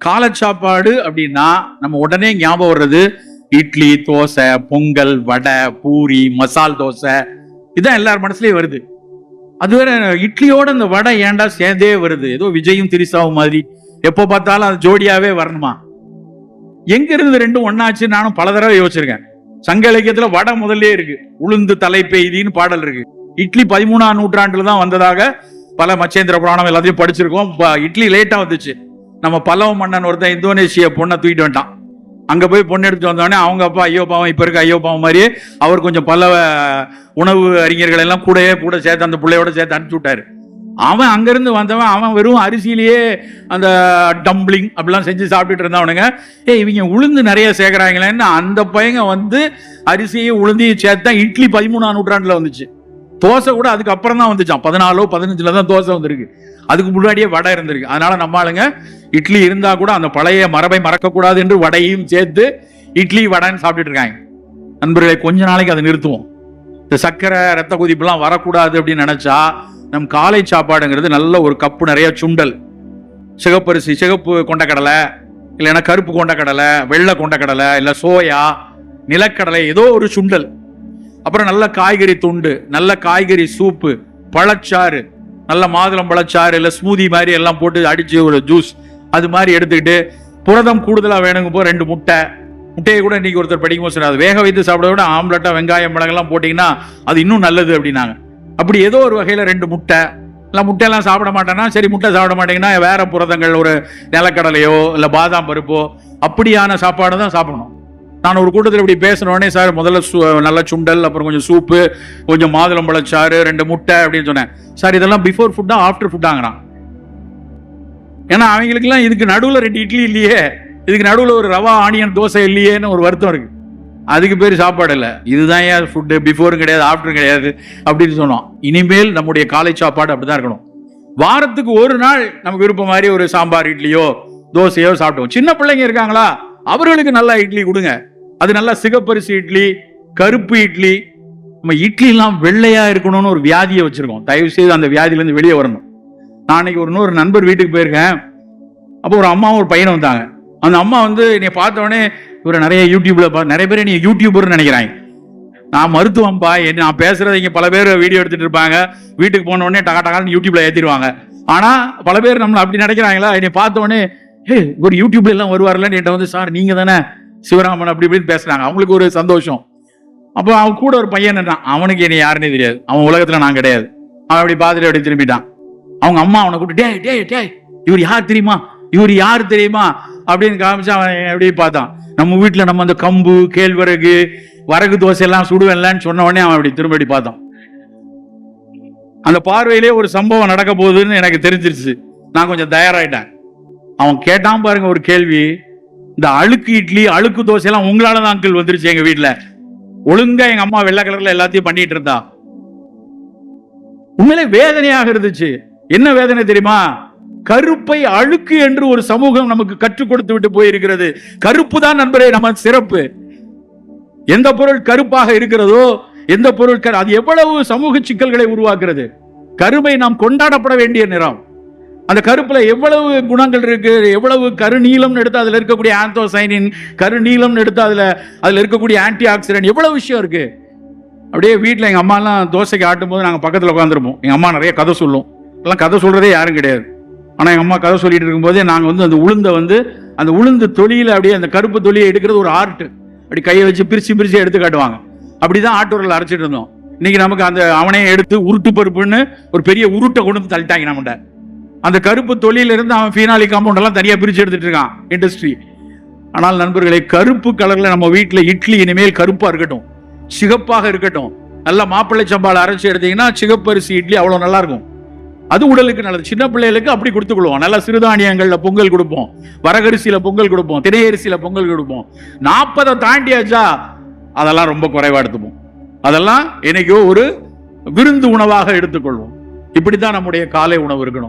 காலை சாப்பாடு அப்படின்னா நம்ம உடனே ஞாபகம் வர்றது இட்லி தோசை பொங்கல் வடை பூரி மசால் தோசை. இதான் எல்லார் மனசுலயும் வருது. அது வேற இட்லியோட அந்த வடை ஏன்டா சேர்ந்தே வருது? ஏதோ விஜயும் திரிசாவும் மாதிரி. எப்போ பார்த்தாலும் அது ஜோடியாவே வரணுமா? எங்க இருந்து ரெண்டும் ஒன்னாச்சு நானும் பல தடவை யோசிச்சிருக்கேன். சங்க இலக்கியத்துல வடை முதல்லே இருக்கு. உளுந்து தலை பெய்தின்னு பாடல் இருக்கு. இட்லி பதிமூணாம் நூற்றாண்டுல தான் வந்ததாக பல மச்சேந்திர புராணம் எல்லாத்தையும் படிச்சிருக்கோம். ப- இட்லி லேட்டா வந்துச்சு. நம்ம பல்லவ மன்னன் ஒருத்தன் இந்தோனேஷிய பொண்ணை தூக்கிட்டு வந்துட்டான். அங்க போய் பொண்ணு எடுத்துட்டு வந்தோடனே அவங்க அப்பா ஐயோ பாவம் இப்ப இருக்க ஐயோ பாவம் மாதிரியே அவர் கொஞ்சம் பல்லவ உணவு அறிஞர்கள் எல்லாம் கூடயே கூட சேர்த்து அந்த பிள்ளையோட சேர்த்து அனுப்பிச்சு விட்டாரு. அவன் அங்கிருந்து வந்தவன் அவன் வெறும் அரிசியிலேயே அந்த டம்ப்ளிங் அப்படிலாம் செஞ்சு சாப்பிட்டுட்டு இருந்தவனுங்க. ஏய் இவங்க உளுந்து நிறைய சேர்க்குறாங்களேன்னு அந்த பையங்க வந்து அரிசியை உளுந்தையும் சேர்த்தா இட்லி பதிமூணாம் நூற்றாண்டுல வந்துச்சு. தோசை கூட அதுக்கப்புறம் தான் வந்துச்சான் பதினாலோ பதினஞ்சுல தான் தோசை வந்திருக்கு. அதுக்கு முன்னாடியே வடை இருந்திருக்கு. அதனால நம்ம ஆளுங்க இட்லி இருந்தா கூட அந்த பழைய மரபை மறக்கக்கூடாது என்று வடையும் சேர்த்து இட்லி வடைன்னு சாப்பிட்டுட்டு இருக்காங்க. நண்பர்களை கொஞ்ச நாளைக்கு அதை நிறுத்துவோம். இந்த சர்க்கரை ரத்த கொதிப்புலாம் வரக்கூடாது அப்படின்னு நினைச்சா நம் காலை சாப்பாடுங்கிறது நல்ல ஒரு கப்பு நிறைய சுண்டல். சிகப்பரிசி சிகப்பு கொண்டக்கடலை இல்லைன்னா கருப்பு கொண்டக்கடலை வெள்ளை கொண்டக்கடலை இல்லை சோயா நிலக்கடலை ஏதோ ஒரு சுண்டல். அப்புறம் நல்ல காய்கறி துண்டு நல்ல காய்கறி சூப்பு பழச்சாறு நல்ல மாதுளம்பழச்சாறு இல்லை ஸ்மூதி மாதிரி எல்லாம் போட்டு அடிச்சு ஒரு ஜூஸ் அது மாதிரி எடுத்துக்கிட்டு புரதம் கூடுதலாக வேணுங்க போ ரெண்டு முட்டை. முட்டையை கூட இன்னைக்கு ஒருத்தர் படிக்கும்போது சொன்னார். அது வேக வைத்து சாப்பிட விட ஆம்லெட்டாக வெங்காயம் மிளகெல்லாம் போட்டிங்கன்னா அது இன்னும் நல்லது அப்படின்னாங்க. அப்படி ஏதோ ஒரு வகையில் ரெண்டு முட்டை. இல்லை முட்டையெல்லாம் சாப்பிட மாட்டேன்னா சரி முட்டை சாப்பிட மாட்டேங்கன்னா வேற புரதங்கள் ஒரு நிலக்கடலையோ இல்லை பாதாம் பருப்போ அப்படியான சாப்பாடு தான் சாப்பிடணும். நான் ஒரு கூட்டத்தில் இப்படி பேசினோடனே சார் முதல்ல சு- நல்ல சுண்டல் அப்புறம் கொஞ்சம் சூப்பு கொஞ்சம் மாதுளம்பழச்சாறு ரெண்டு முட்டை அப்படின்னு சொன்னேன். சார் இதெல்லாம் பிஃபோர் ஃபுட்டா ஆஃப்டர் ஃபுட்டாங்கிறான் ஏன்னா அவங்களுக்குலாம் இதுக்கு நடுவில் ரெண்டு இட்லி இல்லையே. இதுக்கு நடுவில் ஒரு ரவா ஆனியன் தோசை இல்லையேன்னு ஒரு வருத்தம் இருக்கு. அதுக்கு பேர் சாப்பாடு இல்லை. இதுதான் ஏன் ஃபுட்டு பிஃபோரும் கிடையாது ஆஃப்டரும் கிடையாது அப்படின்னு சொன்னோம். இனிமேல் நம்முடைய காலை சாப்பாடு அப்படிதான் இருக்கணும். வாரத்துக்கு ஒரு நாள் நமக்கு விருப்பம் மாதிரி ஒரு சாம்பார் இட்லியோ தோசையோ சாப்பிட்டோம் சின்ன பிள்ளைங்க இருக்காங்களா? அவர்களுக்கு நல்லா இட்லி கொடுங்க. அது நல்லா சிகப்பரிசி இட்லி கருப்பு இட்லி. நம்ம இட்லிலாம் வெள்ளையா இருக்கணும்னு ஒரு வியாதியை வச்சிருக்கோம். தயவு செய்து அந்த வியாதியிலேருந்து வெளியே வரணும். நான் அன்னைக்கு ஒரு இன்னொரு நண்பர் வீட்டுக்கு போயிருக்கேன். அப்போ ஒரு அம்மாவும் ஒரு பையனும் வந்தாங்க. அந்த அம்மா வந்து என்னை பார்த்த உடனே இவரை நிறைய யூடியூப்ல பா நிறைய பேர் நீ யூடியூபர்னு நினைக்கிறாங்க. நான் மருத்துவம்பா என்ன நான் பேசுறத இங்கே பல பேர் வீடியோ எடுத்துட்டு இருப்பாங்க. வீட்டுக்கு போன உடனே டகா டகான்னு யூடியூப்ல ஏற்றிடுவாங்க ஆனா பல பேர் நம்மளை அப்படி நினைக்கிறாங்களா? என்னை பார்த்த உடனே ஏ ஒரு யூடியூப்ல எல்லாம் வருவார்லன்னு என்கிட்ட வந்து சார் நீங்க தானே சிவராமன் அப்படி இப்படின்னு பேசுறாங்க. அவங்களுக்கு ஒரு சந்தோஷம். அப்போ அவன் கூட ஒரு பையன் இருந்தான் அவனுக்கு என்னை யாருன்னே தெரியாது. அவன் உலகத்துல நான் கிடையாது. அவன் அப்படி பார்த்துட்டு அப்படி திரும்பிட்டான். அவங்க அம்மா அவனை கூப்பிட்டு டேய் டே டேய் இவர் யார் தெரியுமா? இவர் யார் தெரியுமா? அப்படின்னு காமிச்சு அவன் எப்படி பார்த்தான். நம்ம வீட்டுல நம்ம அந்த கம்பு கேழ்வரகு வரகு தோசை எல்லாம் சுடுவேன்லன்னு சொன்ன உடனே அவன் அப்படி திரும்படி பார்த்தான். அந்த பார்வையிலே ஒரு சம்பவம் நடக்க போகுதுன்னு எனக்கு தெரிஞ்சிருச்சு. நான் கொஞ்சம் தயாராயிட்டேன். அவன் கேட்டான் பாருங்க ஒரு கேள்வி. இந்த அழுக்கு இட்லி அழுக்கு தோசை எல்லாம் உங்களால தான் அங்கிள் வந்துருச்சு எங்க வீட்டுல ஒழுங்கா எங்க அம்மா வெள்ளை கலர்ல எல்லாத்தையும் பண்ணிட்டு இருந்தா. உண்மையிலே வேதனையாக இருந்துச்சு. என்ன வேதனை தெரியுமா? கருப்பை அழுக்கு என்று ஒரு சமூகம் நமக்கு கற்றுக் கொடுத்து விட்டு போயிருக்கிறது. கருப்பு தான் நண்பரே நம்ம சிறப்பு. எந்த பொருள் கருப்பாக இருக்கிறதோ எந்த பொருள் அது எவ்வளவு சமூக சிக்கல்களை உருவாக்குறது கருமை நாம் கொண்டாடப்பட வேண்டிய நிறம். அந்த கருப்பில் எவ்வளவு குணங்கள் இருக்கு? எவ்வளவு கருநீலம்னு எடுத்து அதில் இருக்கக்கூடிய ஆந்தோசைனின் கருநீலம்னு எடுத்து அதில் அதில் இருக்கக்கூடிய ஆன்டி ஆக்சிடென்ட் எவ்வளவு விஷயம் இருக்கு? அப்படியே வீட்டில் எங்கள் அம்மாலாம் தோசைக்கு ஆட்டும்போது நாங்கள் பக்கத்தில் உட்காந்துருப்போம் எங்கள் அம்மா நிறைய கதை சொல்லும். எல்லாம் கதை சொல்கிறதே யாரும் கிடையாது. ஆனால் எங்கள் அம்மா கதை சொல்லிட்டு இருக்கும்போதே நாங்கள் வந்து அந்த உளுந்தை வந்து அந்த உளுந்து தொலியில் அப்படியே அந்த கருப்பு தொழிலை எடுக்கிறது ஒரு ஆர்ட் அப்படி கையை வச்சு பிரித்து பிரித்து எடுத்து காட்டுவாங்க. அப்படி தான் ஆட்டூரில் அரைச்சிட்டு இருந்தோம். இன்னைக்கு நமக்கு அந்த அவனையே எடுத்து உருட்டு பருப்புன்னு ஒரு பெரிய உருட்டை கொண்டு வந்து தள்ளிட்டாங்க நம்மகிட்ட. அந்த கருப்பு தொழிலிருந்து அவன் ஃபீனாலி காம்பவுண்ட் எல்லாம் தனியாக பிரித்து எடுத்துட்டு இருக்கான் இண்டஸ்ட்ரி ஆனால் நண்பர்களே கருப்பு கலரில் நம்ம வீட்டில் இட்லி இனிமேல் கருப்பாக இருக்கட்டும் சிகப்பாக இருக்கட்டும் நல்ல மாப்பிள்ளை சம்பால் அரைச்சி எடுத்தீங்கன்னா சிகப்பரிசி இட்லி அவ்வளோ நல்லாயிருக்கும். அது உடலுக்கு நல்லது. சின்ன பிள்ளைகளுக்கு அப்படி கொடுத்துக்கொள்வோம். நல்ல சிறுதானியங்களில் பொங்கல் கொடுப்போம். வரகரிசியில் பொங்கல் கொடுப்போம். திரையரிசியில் பொங்கல் கொடுப்போம். நாற்பதை தாண்டியாச்சா? அதெல்லாம் ரொம்ப குறைவா எடுத்துப்போம். அதெல்லாம் என்னைக்கோ ஒரு விருந்து உணவாக எடுத்துக்கொள்வோம். இப்படித்தான் நம்முடைய காலை உணவு இருக்கணும்.